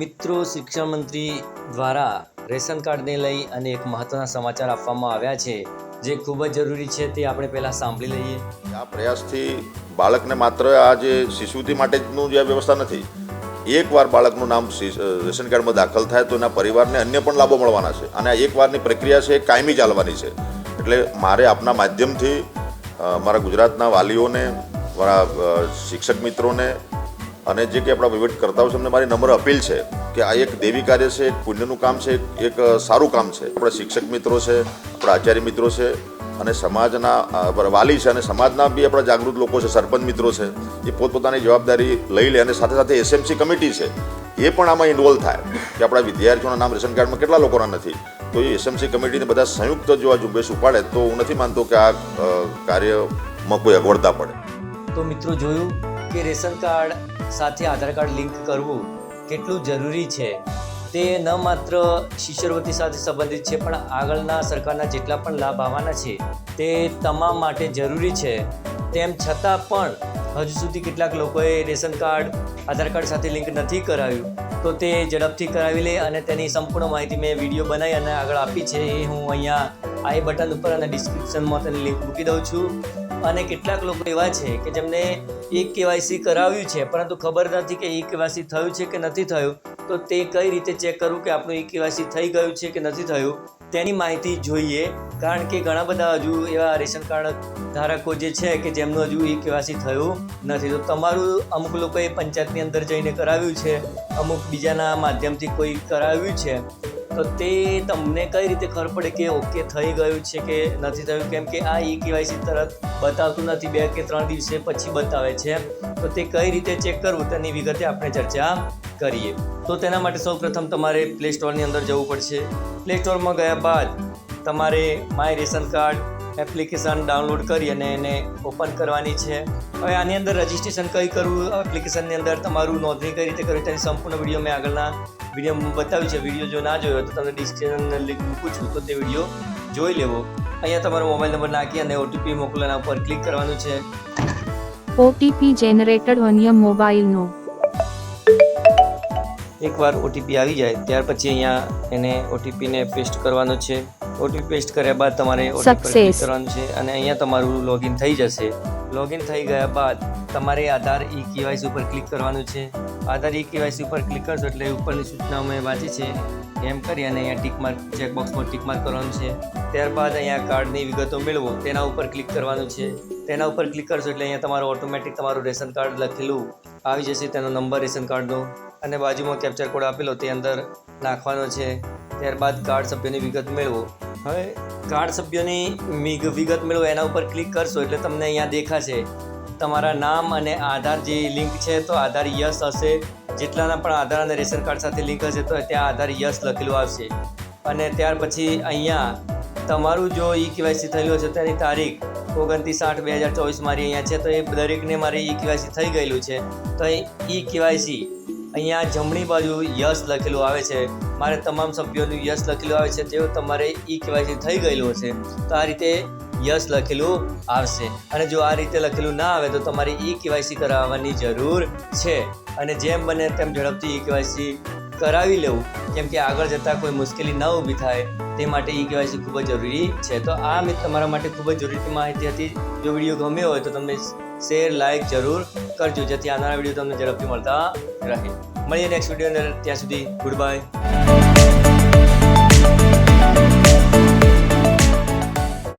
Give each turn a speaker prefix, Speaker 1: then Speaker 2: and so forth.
Speaker 1: મિત્રો, શિક્ષણ મંત્રી દ્વારા રેશન કાર્ડને લઈ અને એક મહત્ત્વના સમાચાર આપવામાં આવ્યા છે, જે ખૂબ જ જરૂરી છે તે આપણે પહેલાં સાંભળી લઈએ.
Speaker 2: આ પ્રયાસથી બાળકને માત્ર આ જે શિશુથી માટેનું જે વ્યવસ્થા નથી, એકવાર બાળકનું નામ રેશન કાર્ડમાં દાખલ થાય તો એના પરિવારને અન્ય પણ લાભો મળવાના છે. અને આ એકવારની પ્રક્રિયા છે એ કાયમી ચાલવાની છે. એટલે મારે આપના માધ્યમથી મારા ગુજરાતના વાલીઓને, મારા શિક્ષક મિત્રોને અને જે કે આપણા વહીવટકર્તાઓ છે, એમને મારી નમ્ર અપીલ છે કે આ એક દેવી કાર્ય છે, એક પુણ્યનું કામ છે, એક- સારું કામ છે. આપણા શિક્ષક મિત્રો છે, આપણા આચાર્ય મિત્રો છે અને સમાજના વાલી છે અને સમાજના બી આપણા જાગૃત લોકો છે, સરપંચ મિત્રો છે, એ પોતપોતાની જવાબદારી લઈ લે અને સાથે સાથે એસએમસી કમિટી છે, એ પણ આમાં ઇન્વોલ્વ થાય કે આપણા વિદ્યાર્થીઓના નામ રેશન કાર્ડમાં કેટલા લોકોના નથી. તો એ એસએમસી કમિટીને બધા સંયુક્ત જો આ ઝુંબેશ ઉપાડે તો હું નથી માનતો કે આ કાર્યમાં કોઈ અગવડતા પડે.
Speaker 1: તો મિત્રો જોયું કે રેશન કાર્ડ સાથે આધાર કાર્ડ લિંક કરવું કેટલું જરૂરી છે? તે ન માત્ર શિષ્યવૃત્તિ સાથે સંબંધિત છે, પણ આગળના સરકારના જેટલા પણ લાભ આવવાના છે, તે તમામ માટે જરૂરી છે. તેમ છતાં પણ, હજુ સુધી કેટલાક લોકોએ રેશન કાર્ડ, આધાર કાર્ડ સાથે લિંક નથી કરાવ્યું. તો તે ઝડપથી કરાવી લે અને તેની સંપૂર્ણ માહિતી મેં વીડિયો બનાવી અને આગળ આપી છે. એ હું અહીંયા આઈ બટન ઉપર અને ડિસ્ક્રિપ્શનમાં તેની લિંક મૂકી દઉં છું. અને કેટલાક લોકો એવા છે કે જેમને ઈ કેવાયસી કરાવ્યું છે, પરંતુ ખબર નથી કે ઈ કેવાયસી થયું છે કે નથી થયું. તો તે કઈ રીતે ચેક કરવું કે આપણું ઈ કેવાયસી થઈ ગયું છે કે નથી થયું? તેની માહિતી જોઈએ. કારણ કે ઘણા બધા હજુ એવા રેશન કાર્ડ ધારકો જે છે કે જેમનું હજુ ઈ કેવાયસી થયું નથી. તો તમારું અમુક લોકોએ પંચાયતની અંદર જઈને કરાવ્યું છે, અમુક બીજાના માધ્યમથી કોઈ કરાવ્યું છે. તો તે તમને કઈ રીતે ખબર પડે કે ઓકે થઈ ગયું છે કે નથી થયું? કેમ કે આ ઈ કેવાયસી તરત બતાવતું નથી બે કે ત્રણ દિવસે પછી બતાવે છે. તો તે કઈ રીતે ચેક કરવું તેની વિગતે આપણે ચર્ચા કરીએ. તો તેના માટે સૌપ્રથમ તમારે પ્લે સ્ટોરની અંદર જવું પડશે. પ્લે સ્ટોરમાં ગયા બાદ તમારે my ration card application download કરી અને એને ઓપન કરવાની છે. હવે આની અંદર રજિસ્ટ્રેશન કઈ કરવું એપ્લિકેશનની અંદર તમારું નોંધણી કઈ રીતે કરવી તેની સંપૂર્ણ વીડિયો મેં આગળના વીડિયો બતાવ્યું છે. વીડિયો જો ના જોયો તો તમને ડિસ્ક્રિપ્શન લિંક મૂકું છું તો તે વીડિયો જોઈ લેવો. અહીંયા તમારો મોબાઈલ નંબર નાખી અને ઓટીપી મોકલવાના ઉપર ક્લિક કરવાનું છે.
Speaker 3: OTP generated mobile no.
Speaker 1: એકવાર ઓટીપી આવી જાય ત્યાર પછી અહીંયા એને ઓટીપીને પેસ્ટ કરવાનો છે. ઓટીપી પેસ્ટ કર્યા બાદ તમારે
Speaker 3: ઓટીપી
Speaker 1: કરવાનું છે અને અહીંયા તમારું લોગિન થઈ જશે. લોગિન થઈ ગયા બાદ તમારે આધાર ઈ કેવાયસી ઉપર ક્લિક કરવાનું છે. આધાર ઈ કેવાયસી ઉપર ક્લિક કરશો એટલે ઉપરની સૂચનાઓ મેં વાંચી છે. એમ કરી અને અહીંયા ટીક માર્ક ચેકબોક્સમાં ટીક માર્ક કરવાનું છે. ત્યારબાદ અહીંયા કાર્ડની વિગતો મેળવો. તેના ઉપર ક્લિક કરવાનું છે. તેના ઉપર ક્લિક કરશો એટલે અહીંયા તમારું ઓટોમેટિક તમારું રેશન કાર્ડ લખેલું આવી જશે. તેનો નંબર રેશન કાર્ડનો. અને બાજુમાં કેપ્ચર કોડ આપેલો તે અંદર નાખવાનો છે. ત્યારબાદ કાર્ડ સભ્યની વિગત મેળવો. હવે કાર્ડ સભ્યોની વિગત મેળવો, એના ઉપર ક્લિક કરશો એટલે તમને અહીંયા દેખાશે. તમારા નામ અને આધાર જે લિંક છે, તો આધાર યસ હશે. જેટલાના પણ આધાર અને રેશન કાર્ડ સાથે લિંક હશે, તો ત્યાં આધાર યસ લખેલું આવશે. અને ત્યાર પછી અહીંયા તમારું જો ઈ કેવાયસી થયેલું હશે, તેની તારીખ ઓગણત્રીસ આઠ બે હજાર ચોવીસ મારી અહીંયા છે, તો એ દરેકને મારી ઈ કેવાયસી થઈ ગયેલું છે. તો એ ઈ કેવાયસી અહીંયા જમણી બાજુ યસ લખેલું આવે છે. મારે તમામ સભ્યોનું યસ લખેલું આવે છે. તેઓ તમારે ઈ કેવાયસી થઈ ગયેલું હશે. તો આ રીતે યસ લખેલું આવશે. અને જો આ રીતે લખેલું ના આવે તો તમારે ઈ કેવાયસી કરાવવાની જરૂર છે. અને જેમ બને તેમ ઝડપથી ઈ કેવાયસી કરાવી લેવું. કેમ કે આગળ જતાં કોઈ મુશ્કેલી ન ઊભી થાય, તે માટે ઈ કેવાયસી ખૂબ જ જરૂરી છે. તો આ મેં તમારા માટે ખૂબ જ જરૂરી માહિતી હતી. જો વીડિયો ગમ્યો હોય તો તમે શેર લાઇક જરૂર કરજો, જેથી આવનારા વીડિયો તમને ઝડપથી મળતા રહે. મળીએ નેક્સ્ટ વીડિયો અંદર. ત્યાં સુધી ગુડ બાય